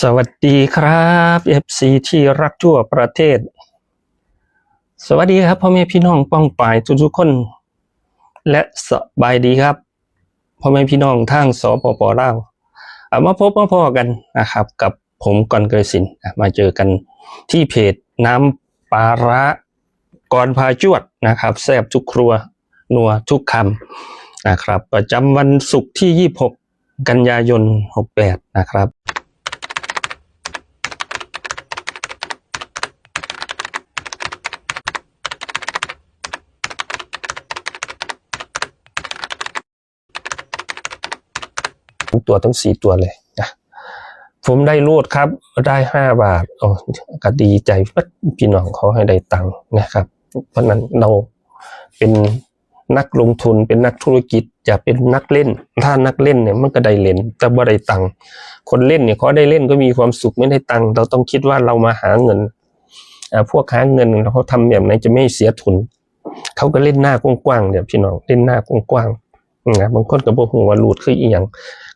สวัสดีครับ FC ที่รักทั่วประเทศ สวัสดีครับพ่อแม่พี่น้องป้องปายทุกๆคน และสบายดีครับพ่อแม่พี่น้องทางสปปลาวเอามาพบมาพอกันนะครับ กับผมก่อนเกยสินมาเจอกันที่เพจน้ำปลาระก่อนพาจวดนะครับแซบทุกครัวนัวทุกคำนะครับ ประจำวันศุกร์ที่ 26 กันยายน 68 นะครับ ทั้งตัวทั้งสี่ตัวเลยนะผมได้รูดครับ ได้ห้าบาทโอ้ก็ดีใจพี่น้องเขาให้ได้ตังค์นะครับ เพราะนั้นเราเป็นนักลงทุนเป็นนักธุรกิจจะเป็นนักเล่น ถ้านักเล่นเนี่ยมันก็ได้เล่น แต่บ่ได้ตังค์คนเล่นเนี่ยเขาได้เล่นก็มีความสุขไม่ได้ตังค์เราต้องคิดว่าเรามาหาเงินพวกหาเงินเขาทำแบบไหนจะไม่เสียทุนเขาก็เล่นหน้ากว้างๆเดี๋ยวพี่น้องเล่นหน้ากว้างๆ นะบางคนก็บอกว่าหลุดคืออีหยัง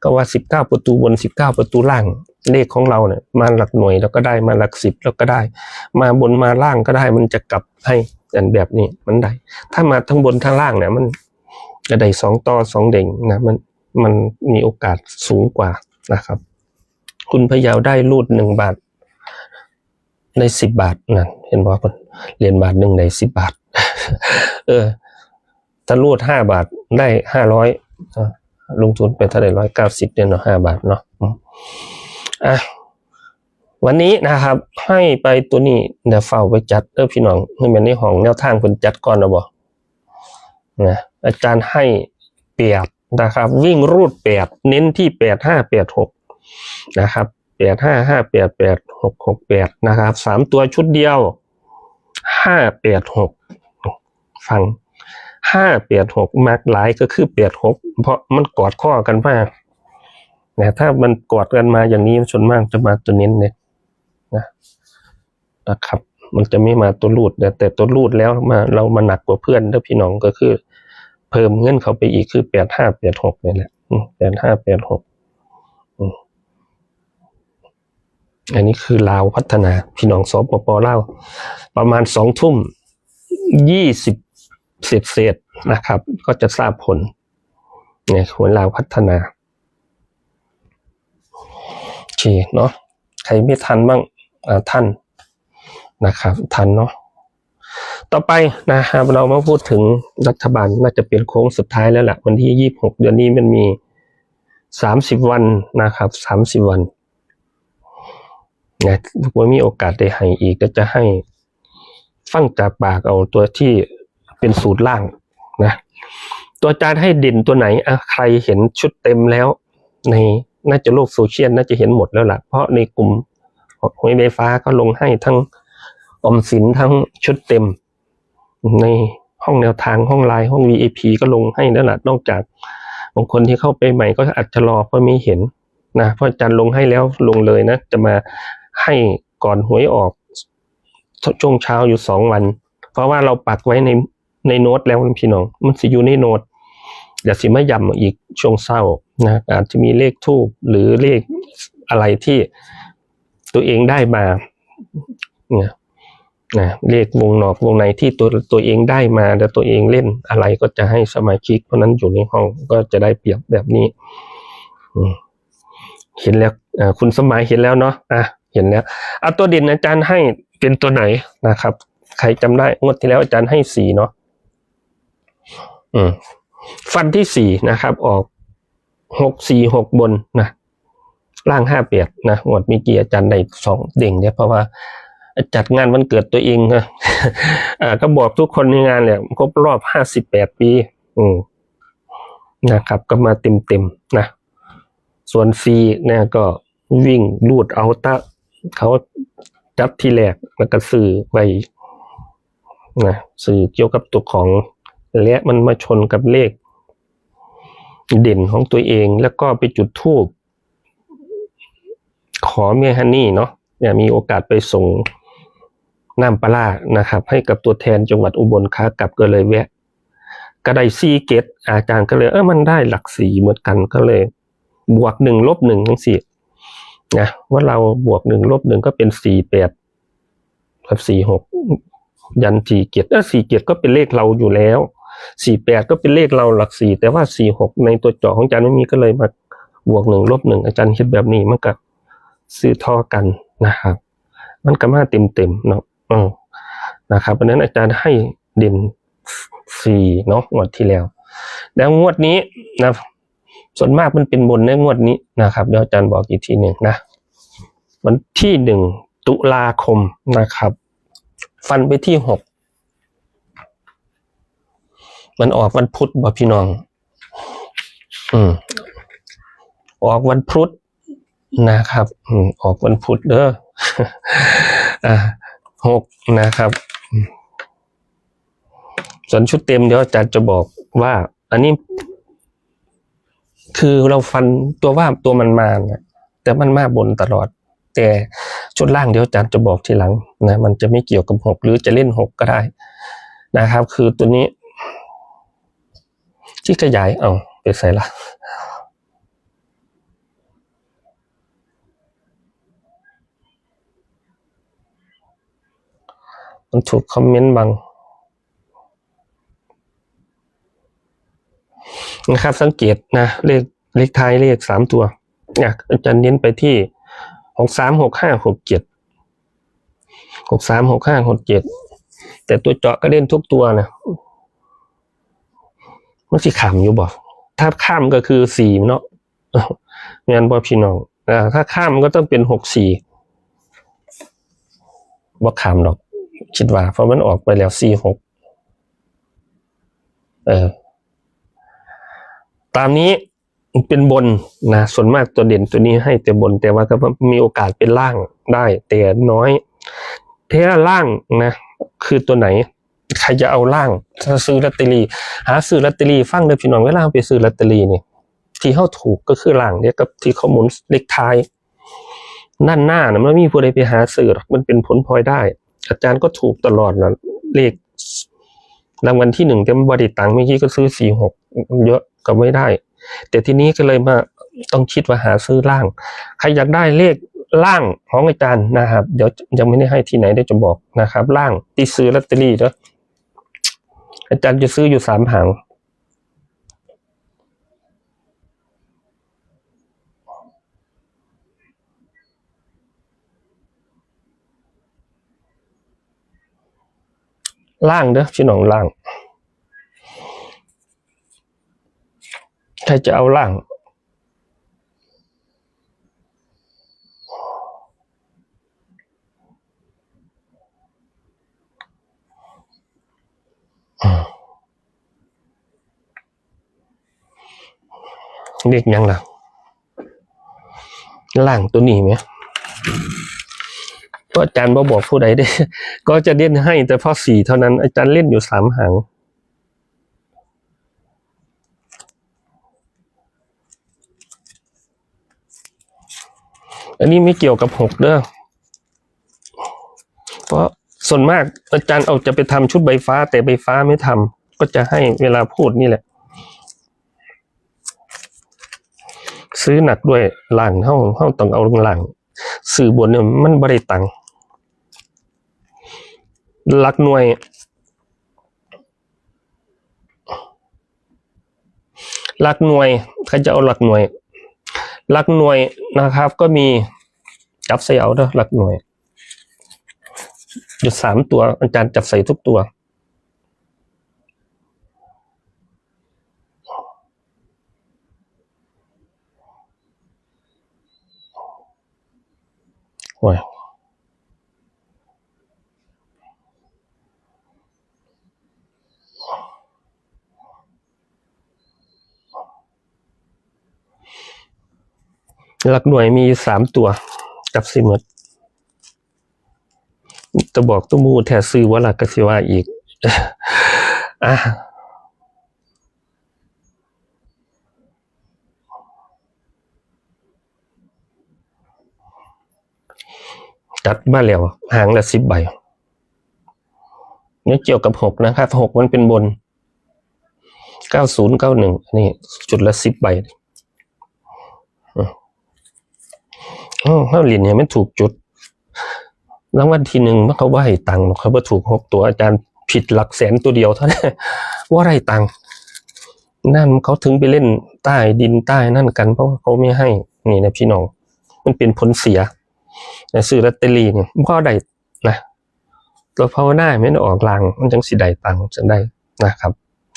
ก็ว่าสิบเก้าประตูบนสิบเก้าประตูล่าง เลขของเราเนี่ยมาหลักหน่วยแล้วก็ได้มาหลักสิบแล้วก็ได้ มาบนมาล่างก็ได้มันจะกลับให้กันแบบนี้มันได้ ถ้ามาทั้งบนทั้งล่างเนี่ยมันจะได้สองต่อสองเด่งนะมันมันมีโอกาสสูงกว่านะครับ คุณพยาวได้รูดหนึ่งบาทในสิบบาทนั่นเห็นบอกคนเหรียญบาทหนึ่งในสิบบาท เออ ถ้ารูดห้าบาทได้ห้าร้อยลงทุนไปเท่าไหร่ร้อยเก้าสิบเนี่ยเนาะห้าบาทเนาะอะวันนี้นะครับให้ไปตัวนี้เดี๋ยวเฝ้าไปจัดเออพี่น้องให้มันในห้องแนวทางคนจัดก่อนนะบ่นะอาจารย์ให้แปดนะครับ วิ่งรูดแปดเน้นที่แปดห้าแปดหกนะครับแปดห้าห้าแปดแปดหกหกแปดนะครับสามตัวชุดเดียวห้าแปดหกฟัง ห้าเปียดหกมากหลายก็คือเปียดหกเพราะมันกอดข้อกันมากนะถ้ามันกอดกันมาอย่างนี้ส่วนมากจะมาตัวเน้นเนี่ยนะนะครับ มันจะไม่มาตัวรูดแต่แต่ตัวรูดแล้วมาเรามาหนักกว่าเพื่อนถ้าพี่น้องก็คือ เพิ่มเงื่อนเขาไปอีกคือแปดห้าแปดหกนี่แหละแปดห้าแปดหกอันนี้คือลาวพัฒนาพี่น้องสปปลาวประมาณสองทุ่มยี่สิบ เศษเศษนะครับ ก็จะทราบผลเนี่ยหัวลาวพัฒนาโอเคเนาะใครไม่ทันบ้างอ่าท่านนะครับ ทันเนาะต่อไปนะครับเรามาพูดถึงรัฐบาลน่าจะเป็นโค้งสุดท้ายแล้วแหละวันที่ยี่บหกเดือนนี้มันมีสามสิบวันนะครับสามสิบวันนะว่ามีโอกาสได้ให้อีกก็จะให้ฟังจากปากเอาตัวที่ เป็นสูตรล่างนะตัวอาจารย์ให้เด่นตัวไหนอะใครเห็นชุดเต็มแล้ว ในน่าจะโลกโซเชียลน่าจะเห็นหมดแล้วล่ะ เพราะในกลุ่มหวยไฟฟ้าก็ลงให้ทั้งอมสินทั้งชุดเต็ม ในห้องแนวทางห้องไลน์ห้อง VIP ก็ลงให้แล้วล่ะนอกจากบางคนที่เข้าไปใหม่ก็อาจจะรอเพราะไม่เห็นนะเพราะอาจารย์ลงให้แล้วลงเลยนะ จะมาให้ก่อนหวยออกช่วงเช้าอยู่สองวัน เพราะว่าเราปักไว้ใน ในโน้ตแล้วพี่น้อง มันสิอยู่ในโน้ตเดี๋ยวสิมาย้ำอีกช่วงเศร้านะอาจจะมีเลขทูบหรือเลขอะไรที่ตัวเองได้มาเนี่ยนะเลขวงนอกวงในที่ตัวตัวเองได้มาแล้วตัวเองเล่นอะไรก็จะให้สมาชิก เพราะนั้นอยู่ในห้องก็จะได้เปรียบแบบนี้เห็นแล้วคุณสมัยเห็นแล้วเนาะอะเห็นแล้วเอาตัวเด่นอาจารย์ให้เป็นตัวไหนนะครับ ใครจำได้งวดที่แล้วอาจารย์ให้สีเนาะ ฟันที่สี่นะครับ ออกหกสี่หกบนนะล่างห้าเปียดนะงวดมีเกียอาจารย์ได้สองเด่งเนี่ยเพราะว่าจัดงานวันเกิดตัวเองนะก็บอกทุกคนในงานเนี่ยครบรอบห้าสิบแปดปี อืมนะครับ ก็มาเต็มเต็มๆนะ ส่วนซีเนี่ยก็วิ่งลูดเอาตะเขาจับที่แรกแล้วก็สื่อไปนะสื่อเกี่ยวกับตัวของ และมันมาชนกับเลข เด่นของตัวเอง แล้วก็ไปจุดทูบขอเมียฮันนี่เนาะเนี่ยมีโอกาสไปส่งน้ำปลานะครับ ให้กับตัวแทนจังหวัดอุบลค้ากลับก็เลยแวะ ก็ได้ซีเกตอาจารย์ก็เลยเออมันได้หลักสีเหมือนกันก็เลย บวกหนึ่งลบหนึ่งทั้งสี่นะว่าเราบวกหนึ่งลบหนึ่งก็เป็นสี่แปดกับสี่หกยันสี่เกียรติเออสี่เกียรติก็เป็นเลขเราอยู่แล้ว สี่แปดก็เป็นเลขเราหลักสี่แต่ว่าสี่หกในตัวเจาะของอาจารย์ไม่มีก็เลยมาบวกหนึ่งลบหนึ่งอาจารย์คิดแบบนี้มันก็ซื้อท่อกันนะครับ มันก็มาเต็มเต็มๆเนาะอืมนะครับเพราะฉะนั้นอาจารย์ให้เด่นสี่เนาะงวดที่แล้ว แล้วงวดนี้นะส่วนมากมันเป็นบนในงวดนี้นะครับเดี๋ยวอาจารย์บอกอีกทีหนึ่งนะวันที่หนึ่งตุลาคมนะครับ ฟันไปที่หก มันออกวันพุธบ่พี่น้อง อืมออกวันพุธนะครับ อืมออกวันพุธเด้ออ่าหกนะครับ ส่วนชุดเต็มเดี๋ยวอาจารย์จะบอกว่า อันนี้ คือเราฟันตัวว่าตัวมันมาเนี่ยแต่มันมาบนตลอด แต่ชุดล่างเดี๋ยวอาจารย์จะบอกทีหลังนะมันจะไม่เกี่ยวกับหกหรือจะเล่นหกก็ได้นะครับ คือตัวนี้ ที่ขยายเอาไปใส่ละมันถูกคอมเมนต์บางนะครับสังเกตนะเลขเลขท้ายเลขสามตัวเนี่ยอาจารย์เน้นไปที่หกสามหกห้าหกเจ็ดหกสามหกห้าหกเจ็ดแต่ตัวเจาะก็เล่นทุกตัวนะ มันสิขำอยู่บอกถ้าข้ามก็คือสี่เนาะงานบอพี่น้องอถ้าข้ามก็ต้องเป็นหกสี่บ่ขามหรอก คิดว่า เพราะมันออกไปแล้วสี่หกเออ ตามนี้เป็นบนนะส่วนมากตัวเด่นตัวนี้ให้แต่บน แต่ว่าก็มีโอกาสเป็นล่างได้ แต่น้อยเท่าล่างนะ คือตัวไหน ใครจะเอาล่างซื้อลอตเตอรี่ หาซื้อลอตเตอรี่ฟังเด้อพี่น้องเวลาไปซื้อลอตเตอรี่นี่ที่เขาถูกก็คือล่างเนี่ยกับที่เขาหมุนเลขท้ายนั่นหน้านะมันมีผู้ใดไปหาซื้อหรอกมันเป็นผลพลอยได้ อาจารย์ก็ถูกตลอดนะเลขรางวัลที่หนึ่งแต่ไม่บริตังเมื่อกี้ก็ซื้อสี่หกเยอะก็ไม่ได้ แต่ทีนี้ก็เลยมาต้องคิดว่าหาซื้อล่าง ใครอยากได้เลขล่างของอาจารย์นะครับ เดี๋ยวยังไม่ได้ให้ที่ไหนเดี๋ยวจะบอกนะครับ ล่างที่ซื้อลอตเตอรี่เนาะ อาจารย์จะซื้ออยู่สามหางล่างเด้อพี่น้องล่าง ใครจะเอาล่าง เรียกยังล่ะล่างตัวนี้ไหมก็อาจารย์บอบอกผู้ใดได้ ก็จะเล่นให้แต่พอสี่เท่านั้น อาจารย์เล่นอยู่สามหางอันนี้ไม่เกี่ยวกับหกเด้อ เพราะส่วนมากอาจารย์เอาจะไปทำชุดใบฟ้า แต่ใบฟ้าไม่ทำก็จะให้เวลาพูดนี่แหละ ซื้อหนักด้วยหลังเท่าเท่าต้องเอาหลังสื่อบนเนี่ยมันบริตังหลักหน่วย หลักหน่วยใครจะเอาหลักหน่วย หลักหน่วยนะครับ ก็มีจับใส่เอาเด้อหลักหน่วยอยู่สามตัวอาจารย์จับใส่ทุกตัว โอ้ยหลักหน่วยมีสามตัวจับสิหมดจะบอกตุ้มูแทซื้อว่าหลักกสิว่าอีก อะ จัดมาแล้วหางละสิบใบนี่เกี่ยวกับหกนะครับหกมันเป็นบนเก้าศูนย์เก้าหนึ่งนี่จุดละสิบใบเขาเหรียญเนี่ยไม่ถูกจุดรางวัลที่หนึ่งเมื่อเขาว่าให้ตังค์เขาว่าถูกหกตัวอาจารย์ผิดหลักแสนตัวเดียวเท่านั้นว่าไรตังค์นั่นเขาถึงไปเล่นใต้ดินใต้นั่นกันเพราะเขาไม่ให้นี่นะพี่น้อง มันเป็นผลเสีย แต่ซื้อลอตเตอรี่เนี่ยพ่อได้นะตัวภาวนาไม่ได้ออกลาง มันจังสิได้ตังค์จะได้นะครับ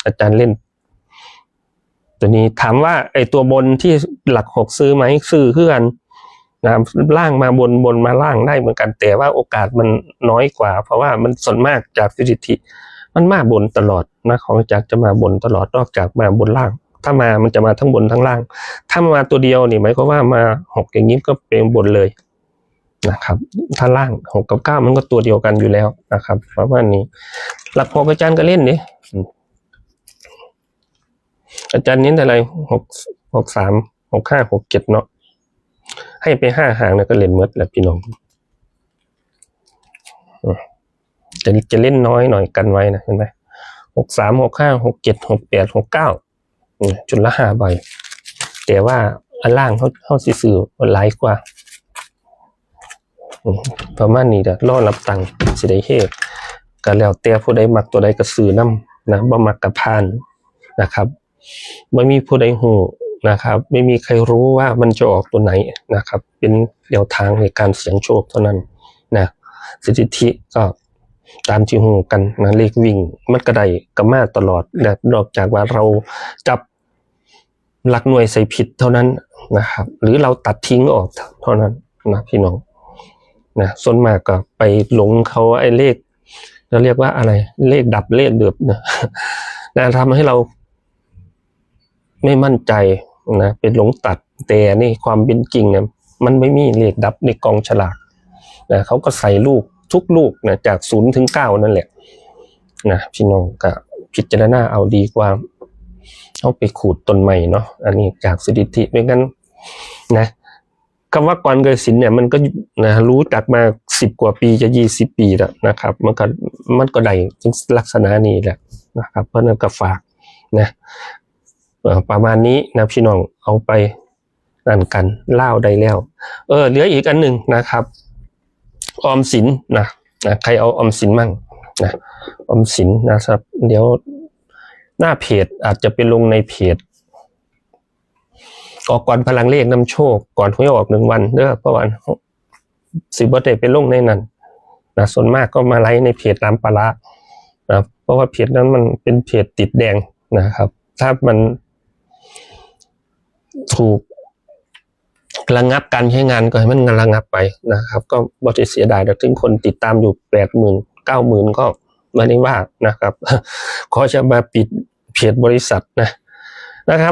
อาจารย์เล่น ตัวนี้ถามว่าไอ้ตัวบนที่หลักหกซื้อไหมซื้อเพื่อนนะล่างมาบนบนมาล่างได้เหมือนกันแต่ว่าโอกาสมันน้อยกว่า เพราะว่ามันส่วนมากจากสถิติมันมาบนตลอดนะของอาจารย์จะมาบนตลอดนอกจากมาบนล่าง ถ้ามามันจะมาทั้งบนทั้งล่าง ถ้ามาตัวเดียวนี่หมายความว่ามาหกอย่างนี้ก็เป็นบนเลย นะครับถ้าล่างหกกับเก้ามันก็ตัวเดียวกันอยู่แล้วนะครับประมาณนี้ หลักหกอาจารย์ก็เล่นนี่อาจารย์เน้นอะไรหกหกสามหกห้าหกเจ็ดเนาะให้ไปห้าหางเนี่ยก็เล่นเมดแหละพี่น้องจะจะเล่นน้อยหน่อยกันไว้นะเห็นไหมหกสามหกห้าหกเจ็ดหกแปดหกเก้าจุดละห้าใบแต่ว่าอันล่างเขาเขาสิซื้อหลายกว่า ประมาณนี้เด้อรอรับตังค์สิได้เฮ็ดก็แล้วแต่ผู้ใดมักตัวใดก็ซื้อนำนะบ่มักก็ผ่านนะครับไม่มีผู้ใดฮู้นะครับ ไม่มีใครรู้ว่ามันจะออกตัวไหนนะครับ เป็นแนวทางในการเสี่ยงโชคเท่านั้นนะสถิติก็ตามที่ฮู้กันนะเลขวิ่งมันก็ได้ก็มาตลอดนะนอกจากว่าเราจับหลักหน่วยใส่ผิดเท่านั้นนะครับ หรือเราตัดทิ้งออกเท่านั้นนะพี่น้อง นะส่วนมากก็ไปหลงเขาไอ้เลขเราเรียกว่าอะไร เลขดับเลขเดือบนะนะทำให้เราไม่มั่นใจนะเป็นหลงตัดแต่นี่ความเป็นจริงเนี่ยมันไม่มีเลขดับในกองฉลากนะเขาก็ใส่ลูกทุกลูกนะจากศูนย์ถึงเก้านั่นแหละนะพี่น้องก็พิจารณาเอาดีกว่าเอาไปขูดต้นใหม่เนาะอันนี้จากสถิติไม่งั้นนะ คำว่ากรเกยสินเนี่ยมันก็นะรู้จักมาสิบกว่าปีจะยี่สิบปีแล้วนะครับ มันก็มันก็ได้ลักษณะนี้แหละนะครับ เพราะนั้นก็ฝากนะประมาณนี้นะพี่น้องเอาไปนั่นกันเล่าได้แล้ว เออเหลืออีกอันหนึ่งนะครับ ออมสินนะนะใครเอาออมสินมั่งนะออมสินนะครับ เดี๋ยวหน้าเพจอาจจะไปลงในเพจ ออกก่อนพลังเลขนำโชค ก่อนหวยออกหนึ่งวันเด้อเพราะว่าสิบได้ไปลงในนั้นนะส่วนมากก็มาไลฟ์ในเพจรามปลาร้านะเพราะว่าเพจนั้นมันเป็นเพจติดแดงนะครับ ถ้ามันถูกระงับการใช้งานก็ให้มันระงับไปนะครับ ก็บริเสียดายแต่ถึงคนติดตามอยู่แปดหมื่นเก้าหมื่นก็ไม่ได้ว่านะครับขอจะมาปิดเพจบริษัทนะนะครับ